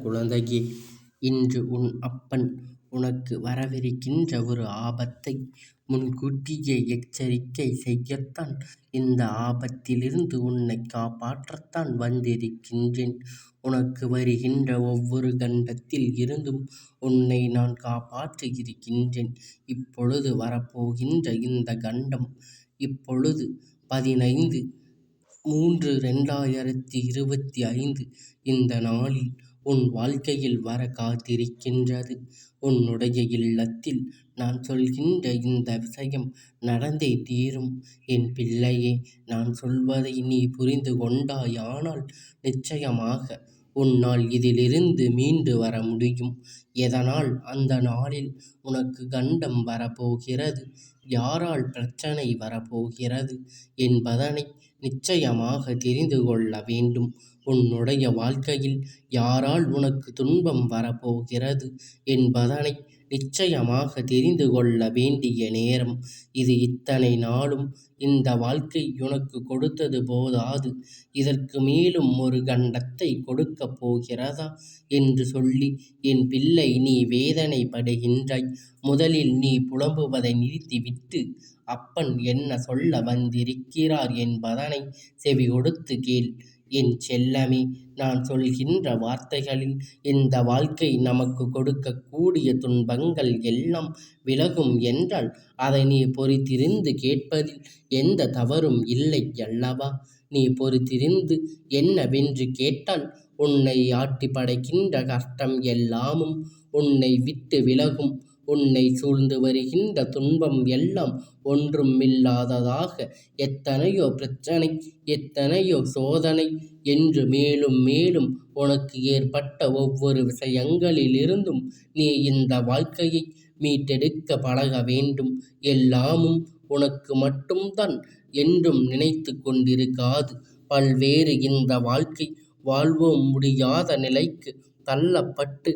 குழந்தையே இன்று உன் அப்பன் உனக்கு வரவிருக்கின்ற ஒரு ஆபத்தை முன்கூட்டியே எச்சரிக்கை செய்யத்தான் இந்த ஆபத்திலிருந்து உன்னைக் காப்பாற்றத்தான் வந்திருக்கின்றேன். உனக்கு வருகின்ற ஒவ்வொரு கண்டத்தில் இருந்தும் உன்னை நான் காப்பாற்றியிருக்கின்றேன். இப்பொழுது வரப்போகின்ற இந்த கண்டம் இப்பொழுது பதினைந்து மூன்று ரெண்டாயிரத்தி இருபத்தி ஐந்து இந்த நாளில் உன் வாழ்க்கையில் வர காத்திருக்கின்றது. உன்னுடைய இல்லத்தில் நான் சொல்கின்ற இந்த விஷயம் நடந்தே தீரும். என் பிள்ளையே நான் சொல்வதை நீ புரிந்து கொண்டாயானால் நிச்சயமாக உன்னால் இதிலிருந்து மீண்டு வர முடியும். எதனால் அந்த நாளில் உனக்கு கண்டம் வரப்போகிறது யாரால் பிரச்சனை வரப்போகிறது என்பதனை நிச்சயமாக தெரிந்து கொள்ள வேண்டும். உன்னுடைய வாழ்க்கையில் யாரால் உனக்கு துன்பம் வரப்போகிறது என்பதனை நிச்சயமாக தெரிந்து கொள்ள வேண்டிய நேரம் இது. இத்தனை நாளும் இந்த வாழ்க்கை உனக்கு கொடுத்தது போதாது இதற்கு மேலும் ஒரு கண்டத்தை கொடுக்கப் போகிறதா என்று சொல்லி என் பிள்ளை நீ வேதனைப்படுகின்றாய். முதலில் நீ புலம்புவதை நிறுத்திவிட்டு அப்பன் என்ன சொல்ல வந்திருக்கிறார் என்பதனை செவி கொடுத்து கேள். என் செல்லமே நான் சொல்கின்ற வார்த்தைகளில் இந்த வாழ்க்கை நமக்கு கொடுக்கக்கூடிய துன்பங்கள் எல்லாம் விலகும் என்றால் அதை நீ பொறுத்திருந்து கேட்பதில் எந்த தவறும் இல்லை அல்லவா? நீ பொறுத்திருந்து என்னவென்று கேட்டால் உன்னை ஆட்டி படைக்கின்ற கஷ்டம் எல்லாமும் உன்னை விட்டு விலகும். உன்னை சூழ்ந்து வருகின்ற துன்பம் எல்லாம் ஒன்றுமில்லாததாக எத்தனையோ பிரச்சனை எத்தனையோ சோதனை என்று மேலும் மேலும் உனக்கு ஏற்பட்ட ஒவ்வொரு விஷயங்களிலிருந்தும் நீ இந்த வாழ்க்கையை மீட்டெடுக்க பழக வேண்டும். எல்லாமும் உனக்கு மட்டும்தான் என்றும் நினைத்து கொண்டிருக்காது. பல்வேறு இந்த வாழ்க்கை வாழ்வோம் முடியாத நிலைக்கு தள்ளப்பட்டு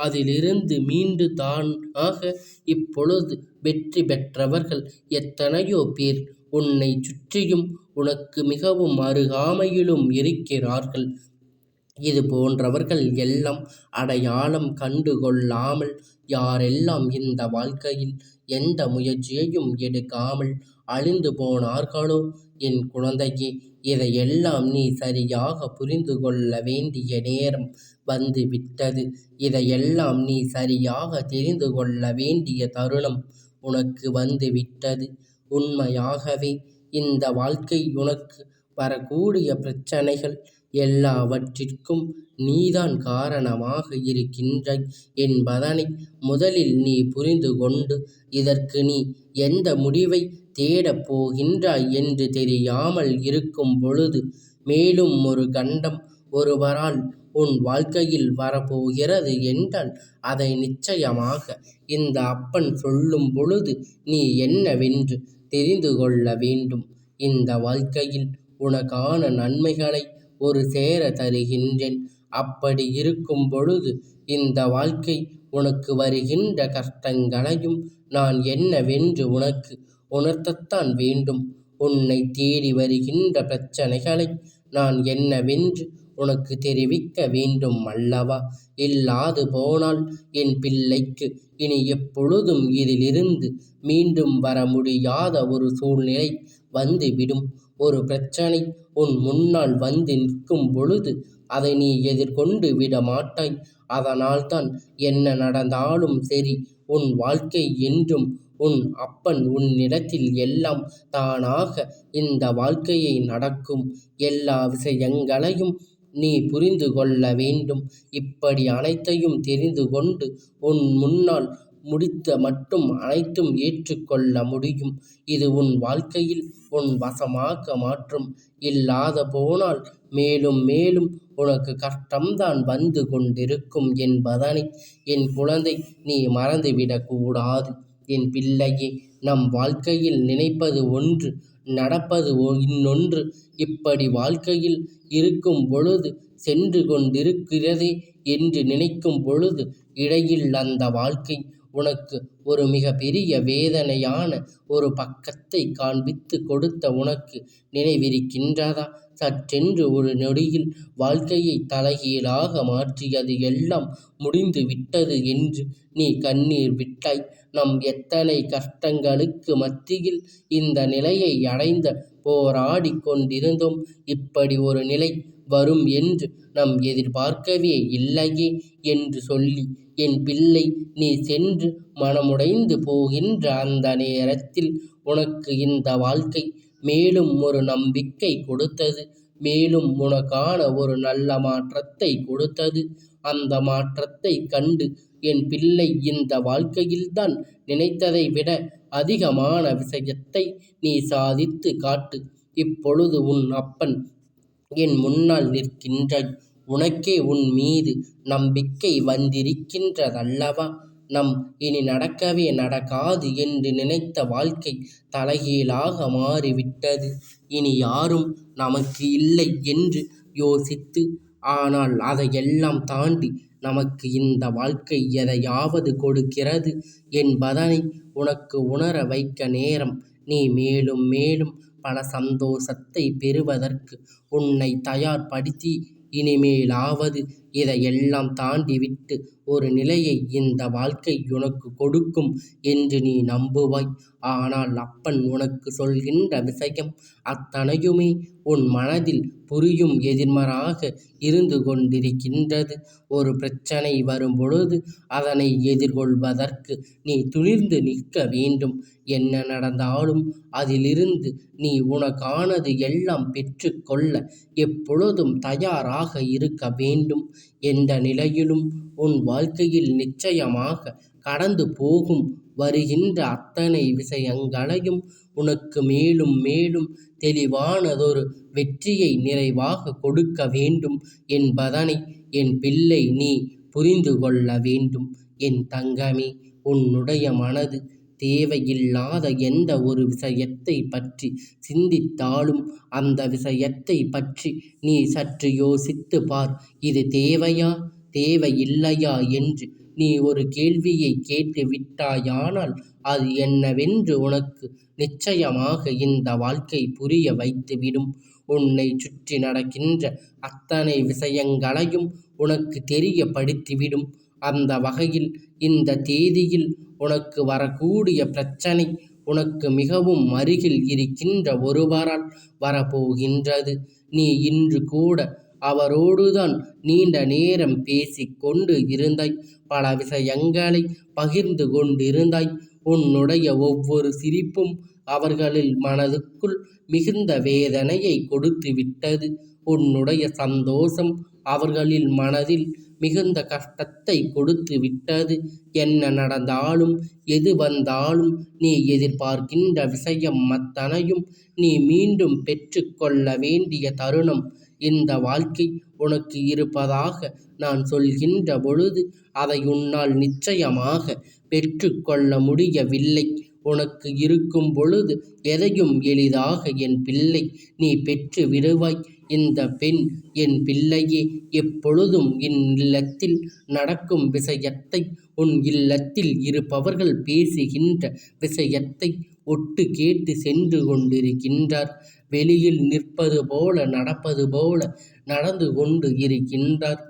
அதிலிருந்து மீண்டு தானாக இப்பொழுது வெற்றி பெற்றவர்கள் எத்தனையோ பேர் உன்னைச் சுற்றியும் உனக்கு மிகவும் அருகாமையிலும் இருக்கிறார்கள். இது போன்றவர்கள் எல்லாம் அடையாளம் கண்டு கொள்ளாமல் யாரெல்லாம் இந்த வாழ்க்கையில் எந்த முயற்சியையும் எடுக்காமல் அழிந்து போனார்களோ என் குழந்தையே இதையெல்லாம் நீ சரியாக புரிந்து கொள்ள வேண்டிய நேரம் வந்து விட்டது. இதையெல்லாம் நீ சரியாக தெரிந்து கொள்ள வேண்டிய தருணம் உனக்கு வந்து விட்டது. உண்மையாகவே இந்த வாழ்க்கை உனக்கு வரக்கூடிய பிரச்சனைகள் எல்லாவற்றிற்கும் நீதான் காரணமாக இருக்கின்றாய் என்பதனை முதலில் நீ புரிந்து கொண்டு இதற்கு நீ எந்த முடிவை தேடப் போகின்றாய் என்று தெரியாமல் இருக்கும் பொழுது மேலும் ஒரு கண்டம் ஒருவரால் உன் வாழ்க்கையில் வரப்போகிறது என்றால் அதை நிச்சயமாக இந்த அப்பன் சொல்லும் பொழுது நீ என்னவென்று தெரிந்து கொள்ள வேண்டும். இந்த வாழ்க்கையில் உனக்கான நன்மைகளை ஒரு சேர தருகின்றேன். அப்படி இருக்கும் பொழுது இந்த வாழ்க்கை உனக்கு வருகின்ற கஷ்டங்களையும் நான் என்னவென்று உனக்கு உணர்த்தத்தான் வேண்டும். உன்னை தேடி வருகின்ற பிரச்சனைகளை நான் என்னவென்று உனக்கு தெரிவிக்க வேண்டும் அல்லவா? இல்லாது போனால் என் பிள்ளைக்கு இனி எப்பொழுதும் இதிலிருந்து மீண்டும் வர முடியாத ஒரு சூழ்நிலை வந்துவிடும் ஒரு பிரச்சனை உன் முன்னால் வந்து நிற்கும் பொழுது அதை நீ எதிர்கொண்டு விட மாட்டாய். அதனால்தான் என்ன நடந்தாலும் சரி உன் வாழ்க்கை என்றும் உன் அப்பன் உன்னிடத்தில் எல்லாம் தானாக இந்த வாழ்க்கையை நடக்கும் எல்லா விஷயங்களையும் நீ புரிந்து கொள்ள வேண்டும். இப்படி அனைத்தையும் தெரிந்து கொண்டு உன் முன்னால் முடித்த மட்டும் அனைத்தும் ஏற்றுக்கொள்ள முடியும். இது உன் வாழ்க்கையில் உன் வசமாக மாற்றும். இல்லாது போனால் மேலும் மேலும் உனக்கு கஷ்டம்தான் வந்து கொண்டிருக்கும் என்பதனை என் குழந்தை நீ மறந்துவிடக் கூடாது. என் பிள்ளையே நம் வாழ்க்கையில் நினைப்பது ஒன்று நடப்பது இன்னொன்று. இப்படி வாழ்க்கையில் இருக்கும் பொழுது சென்று கொண்டிருக்கிறதே என்று நினைக்கும் பொழுது இடையில் அந்த வாழ்க்கை உனக்கு ஒரு மிகப்பெரிய வேதனையான ஒரு பக்கத்தை காண்பித்துக் கொடுத்த உனக்கு நினைவிருக்கின்றதா? சற்றென்று ஒரு நொடியில் வாழ்க்கையை தலைகீழாக மாற்றியது எல்லாம் முடிந்து விட்டது என்று நீ கண்ணீர் விட்டாய். நம் எத்தனை கஷ்டங்களுக்கு மத்தியில் இந்த நிலையை அடைந்த போராடிக் கொண்டிருந்தோம். இப்படி ஒரு நிலை வரும் என்று நாம் எதிர்பார்க்கவே இல்லையே என்று சொல்லி என் பிள்ளை நீ சென்று மனமுடைந்து போகின்ற அந்த நேரத்தில் உனக்கு இந்த வாழ்க்கை மேலும் ஒரு நம்பிக்கை கொடுத்தது. மேலும் உனக்கான ஒரு நல்ல மாற்றத்தை கொடுத்தது. அந்த மாற்றத்தைக் கண்டு என் பிள்ளை இந்த வாழ்க்கையில்தான் நினைத்ததை விட அதிகமான விஷயத்தை நீ சாதித்து காட்டு. இப்பொழுது உன் அப்பன் என் முன்னால் நிற்கின்றாய். உனக்கே உன் மீது நம்பிக்கை வந்திருக்கின்றதல்லவா? நம் இனி நடக்கவே நடக்காது என்று நினைத்த வாழ்க்கை தலைகீழாக மாறிவிட்டது. இனி யாரும் நமக்கு இல்லை என்று யோசித்து ஆனால் அதையெல்லாம் தாண்டி நமக்கு இந்த வாழ்க்கை எதையாவது கொடுக்கிறது என்பதனை உனக்கு உணர வைக்க நேரம் நீ மேலும் மேலும் பல சந்தோஷத்தைப் பெறுவதற்கு உன்னைத் தயார்படுத்தி இனிமேலாவது இதையெல்லாம் தாண்டிவிட்டு ஒரு நிலையை இந்த வாழ்க்கை உனக்கு கொடுக்கும் என்று நீ நம்புவாய். ஆனால் அப்பன் உனக்குச் சொல்கின்ற விஷயம் அத்தனையுமே உன் மனதில் புரியும் எதிர்மாறாக இருந்து கொண்டிருக்கின்றது. ஒரு பிரச்சனை வரும் பொழுது அதனை எதிர்கொள்வதற்கு நீ துணிந்து நிற்க வேண்டும். என்ன நடந்தாலும் அதிலிருந்து நீ உனக்கானது எல்லாம் பெற்றுக் கொள்ள எப்பொழுதும் தயாராக இருக்க வேண்டும். எந்த நிலையிலும் உன் வாழ்க்கையில் நிச்சயமாக கடந்து போகும் வருகின்ற அத்தனை விஷயங்களையும் உனக்கு மேலும் மேலும் தெளிவானதொரு வெற்றியை நிறைவாக கொடுக்க வேண்டும் என்பதனை என் பிள்ளை நீ புரிந்து கொள்ள வேண்டும். என் தங்கமே உன்னுடைய மனது தேவையில்லாத எந்த ஒரு விஷயத்தை பற்றி சிந்தித்தாலும் அந்த விஷயத்தை பற்றி நீ சற்று யோசித்துப் பார். இது தேவையா? தேவையில்லையா? என்று நீ ஒரு கேள்வியை கேட்டு விட்டாயானால் அது என்னவென்று உனக்கு நிச்சயமாக இந்த வாழ்க்கை புரிய வைத்துவிடும். உன்னைச் சுற்றி நடக்கின்ற அத்தனை விஷயங்களையும் உனக்கு தெரியப்படுத்திவிடும். அந்த வகையில் இந்த தேதியில் உனக்கு வரக்கூடிய பிரச்சனை உனக்கு மிகவும் அருகில் இருக்கின்ற ஒருவரால் வரப்போகின்றது. நீ இன்று கூட அவரோடுதான் நீண்ட நேரம் பேசி கொண்டு இருந்தாய். பல விஷயங்களை பகிர்ந்து கொண்டிருந்தாய். உன்னுடைய ஒவ்வொரு சிரிப்பும் அவர்களில் மனதுக்குள் மிகுந்த வேதனையை கொடுத்து விட்டது உன்னுடைய சந்தோஷம் அவர்களின் மனதில் மிகுந்த கஷ்டத்தை கொடுத்து விட்டது என்ன நடந்தாலும் எது வந்தாலும் நீ எதிர்பார்க்கின்ற விஷயம் அத்தனையும் நீ மீண்டும் பெற்றுக்கொள்ள வேண்டிய தருணம் இந்த வாழ்க்கை உனக்கு இருப்பதாக நான் சொல்கின்ற பொழுது அதை உன்னால் நிச்சயமாக பெற்றுக்கொள்ள முடியவில்லை. உனக்கு இருக்கும் பொழுது எதையும் எளிதாக என் பிள்ளை நீ பெற்று விடுவாய். இந்த பெண் என் பிள்ளையே எப்பொழுதும் என் இல்லத்தில் நடக்கும் விஷயத்தை உன் இல்லத்தில் இருப்பவர்கள் பேசுகின்ற விஷயத்தை ஒட்டு கேட்டு சென்று கொண்டிருக்கின்றார். வெளியில் நிற்பது போல நடப்பது போல நடந்து கொண்டு இருக்கின்றார்.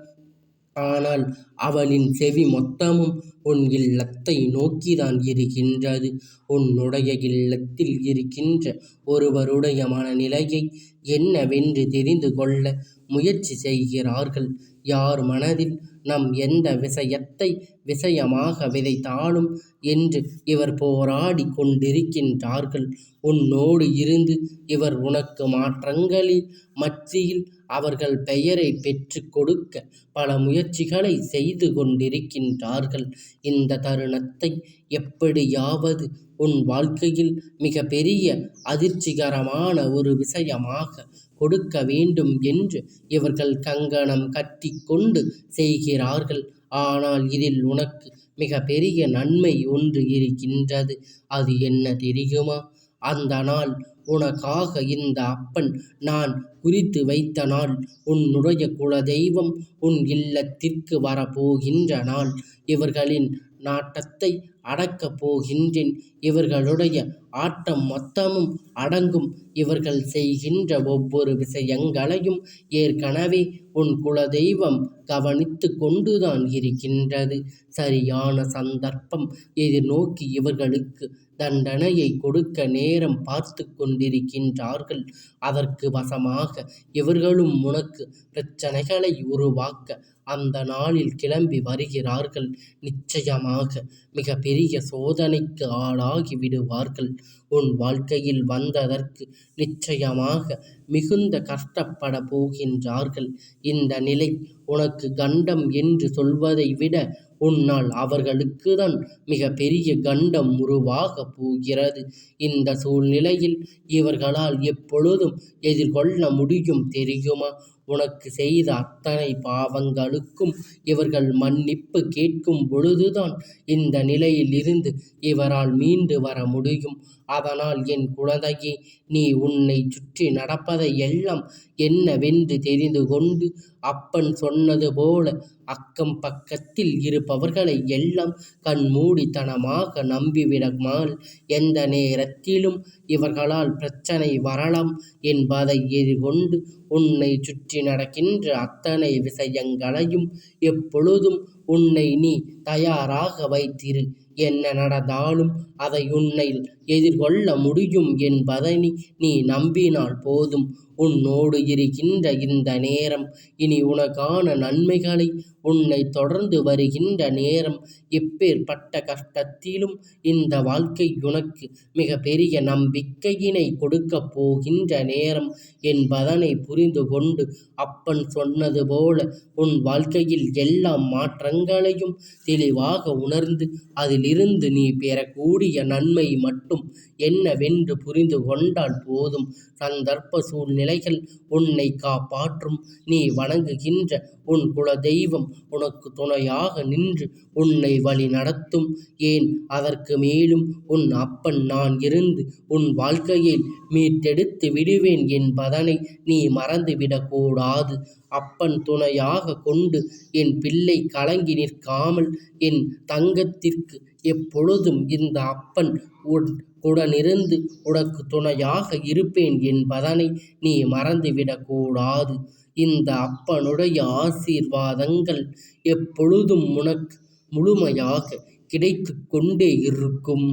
ஆனால் அவளின் செவி மொத்தமும் உன் இல்லத்தை நோக்கிதான் இருக்கின்றது. உன்னுடைய இல்லத்தில் இருக்கின்ற ஒருவருடைய மனநிலையை என்னவென்று தெரிந்து கொள்ள முயற்சி செய்கிறார்கள். யார் மனதில் நாம் எந்த விஷயத்தை விஷயமாக விதைத்தாலும் என்று இவர் போராடி கொண்டிருக்கின்றார்கள். உன்னோடு இருந்து இவர் உனக்கு மாற்றங்களில் மத்தியில் அவர்கள் பெயரை பெற்று கொடுக்க பல முயற்சிகளை செய்து கொண்டிருக்கின்றார்கள். இந்த தருணத்தை எப்படியாவது உன் வாழ்க்கையில் மிகப்பெரிய அதிர்ச்சிகரமான ஒரு விஷயமாக கொடுக்க வேண்டும் என்று இவர்கள் கங்கணம் கட்டிக் கொண்டு செய்கிறார்கள். ஆனால் இதில் உனக்கு மிகப்பெரிய நன்மை ஒன்று இருக்கின்றது. அது என்ன தெரியுமா? அந்த நாள் உனக்காக இந்த அப்பன் நான் குறித்து வைத்த நாள். உன்னுடைய குலதெய்வம் உன் இல்லத்திற்கு வரப்போகின்ற நாள். இவர்களின் நாட்டத்தை அடக்கப் போகின்றேன். இவர்களுடைய ஆட்டம் மொத்தமும் அடங்கும். இவர்கள் செய்கின்ற ஒவ்வொரு விஷயங்களையும் ஏற்கனவே உன் குலதெய்வம் கவனித்துக் கொண்டுதான் இருக்கின்றது. சரியான சந்தர்ப்பம் எதிர்நோக்கி இவர்களுக்கு தண்டனையை கொடுக்க நேரம் பார்த்து கொண்டிருக்கின்றார்கள். அதற்கு வசமாக இவர்களும் உனக்கு பிரச்சனைகளை உருவாக்க அந்த நாளில் கிளம்பி வருகிறார்கள். நிச்சயமாக மிக பெரிய சோதனைக்கு ஆளாகி விடுவார்கள். உன் வாழ்க்கையில் வந்ததற்கு நிச்சயமாக மிகுந்த கஷ்டப்படப் போகின்றார்கள். இந்த நிலை உனக்கு கண்டம் என்று சொல்வதை விட உன்னால் அவர்களுக்குத்தான் மிக பெரிய கண்டம் உருவாகப் போகிறது. இந்த சூழ்நிலையில் இவர்களால் எப்பொழுதும் எதிர்கொள்ள முடியும் தெரியுமா? உனக்கு செய்த அத்தனை பாவங்களுக்கும் இவர்கள் மன்னிப்பு கேட்கும் பொழுதுதான் இந்த நிலையில் இருந்து இவரால் மீண்டு வர முடியும். அதனால் என் குழந்தையே நீ உன்னை சுற்றி நடப்பதை எல்லாம் என்னவென்று தெரிந்து கொண்டு அப்பன் சொன்னது போல அக்கம் பக்கத்தில் இருப்பவர்களை எல்லாம் கண்மூடித்தனமாக நம்பிவிடமால் எந்த நேரத்திலும் இவர்களால் பிரச்சனை வரலாம் என்பதை எதிர்கொண்டு உன்னை சுற்றி நடக்கின்ற அத்தனை விஷயங்களையும் எப்பொழுதும் உன்னை நீ தயாராக வைத்திரு. என்ன நடந்தாலும் அதை உன்னை எதிர்கொள்ள முடியும் என்பதனை நீ நம்பினால் போதும். உன்னோடு இருக்கின்ற இந்த நேரம் இனி உனக்கான நன்மைகளை உன்னைத் தொடர்ந்து வருகின்ற நேரம். எப்பேற்பட்ட கஷ்டத்திலும் இந்த வாழ்க்கை உனக்கு மிகப்பெரிய நம்பிக்கையினைக் கொடுக்கப் போகின்ற நேரம் என்பதனை புரிந்து கொண்டு அப்பன் சொன்னது போல உன் வாழ்க்கையில் எல்லா மாற்றங்களையும் தெளிவாக உணர்ந்து அதிலிருந்து நீ பெறக்கூடிய நன்மை மட்டும் என்னவென்று புரிந்து கொண்டால் போதும். சந்தர்ப்ப சூழ்நிலைகள் உன்னை காப்பாற்றும். நீ வணங்குகின்ற உன் குலதெய்வம் உனக்கு துணையாக நின்று உன்னை வழி நடத்தும். ஏன் அதற்கு மேலும் உன் அப்பன் நான் இருந்து உன் வாழ்க்கையை மீட்டெடுத்து விடுவேன் என்பதனை நீ மறந்துவிடக்கூடாது அப்பன் துணையாக கொண்டு என் பிள்ளை கலங்கி நிற்காமல் என் தங்கத்திற்கு எப்பொழுதும் இந்த அப்பன் உடனிருந்து உனக்கு துணையாக இருப்பேன் என்பதனை நீ மறந்துவிடக் கூடாது. இந்த அப்பனுடைய ஆசீர்வாதங்கள் எப்பொழுதும் உனக்கு முழுமையாக கிடைத்து கொண்டே இருக்கும்.